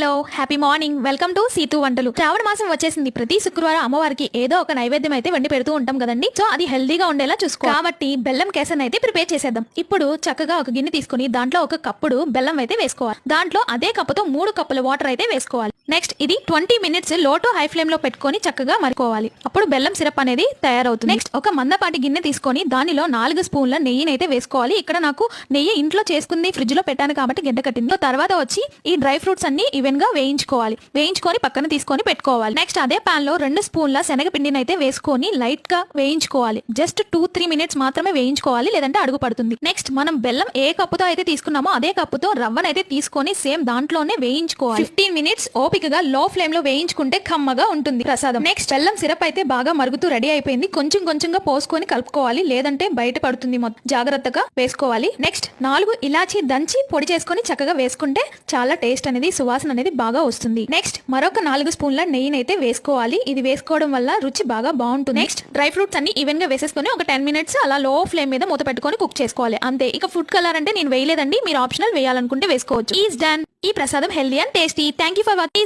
Hello happy morning welcome to Seethu వంటలు శ్రావణ మాసం వచ్చేసింది. ప్రతి శుక్రవారం అమ్మవారికి ఏదో ఒక నైవేద్యం అయితే వండి పెడుతూ ఉంటాం కదండి. సో అది హెల్దీగా ఉండేలా చూసుకో కాబట్టి బెల్లం కేసన్ అయితే ప్రిపేర్ చేసేద్దాం. ఇప్పుడు చక్కగా ఒక గిన్నె తీసుకుని దాంట్లో ఒక కప్పుడు బెల్లం అయితే వేసుకోవాలి. దాంట్లో అదే కప్పుతో మూడు కప్పుల వాటర్ అయితే వేసుకోవాలి. నెక్స్ట్ ఇది ట్వంటీ మినిట్స్లో టు హై ఫ్లేమ్లో పెట్టుకొని చక్కగా మరుకోవాలి. అప్పుడు బెల్లం సిరప్ అనేది తయారవుతుంది. నెక్స్ట్ ఒక మందపాటి గిన్నె తీసుకొని దానిలో నాలుగు స్పూన్ల నెయ్యిని అయితే వేసుకోవాలి. ఇక్కడ నాకు నెయ్యి ఇంట్లో చేసుకుంది ఫ్రిడ్జ్లో పెట్టాను కాబట్టి గడ్డ కట్టింది. తర్వాత వచ్చి ఈ డ్రై ఫ్రూట్స్ అన్ని ఈవెన్గా వేయించుకోవాలి. వేయించుకొని పక్కన తీసుకొని పెట్టుకోవాలి. నెక్స్ట్ అదే పాన్లో రెండు స్పూన్ల శనగపిండిని అయితే వేసుకొని లైట్గా వేయించుకోవాలి. జస్ట్ టూ త్రీ మినిట్స్ మాత్రమే వేయించుకోవాలి లేదంటే అడుగు పడుతుంది. నెక్స్ట్ మనం బెల్లం ఏ కప్పుతో అయితే తీసుకున్నామో అదే కప్పుతో రవ్వనైతే తీసుకొని సేమ్ దాంట్లోనే వేయించుకోవాలి. ఫిఫ్టీన్ మినిట్స్ ఓపెన్ ఓపికగా లో ఫ్లేమ్లో వేయించుకుంటే కమ్మగా ఉంటుంది ప్రసాదం. నెక్స్ట్ బెల్లం సిరప్ అయితే బాగా మరుగుతూ రెడీ అయిపోయింది. కొంచెం కొంచెంగా పోసుకొని కలుపుకోవాలి. లేదంటే బయట పడుతుంది మొత్తం. జాగ్రత్తగా వేసుకోవాలి. నెక్స్ట్ నాలుగు ఇలాచి దంచి పొడి చేసుకొని చక్కగా వేసుకుంటే చాలా టేస్ట్ అనేది సువాసన అనేది బాగా వస్తుంది. నెక్స్ట్ మరొక నాలుగు స్పూన్ల నెయ్యిని అయితే వేసుకోవాలి. ఇది వేసుకోవడం వల్ల రుచి బాగా బాగుంటుంది. నెక్స్ట్ డ్రై ఫ్రూట్స్ అన్ని ఈవెన్గా వేసేసుకొని ఒక టెన్ మినిట్స్ అలా లో ఫ్లేమ్ మీద మూత పెట్టుకొని కుక్ చేసుకోవాలి. అంతే. ఇక ఫుడ్ కలర్ అంటే నేను వేయలేదండి. మీరు ఆప్షనల్ వేయాలనుకుంటే వేసుకోవచ్చు. ఈజ్ డన్ ఈ ప్రసాదం healthy and tasty thank you for watching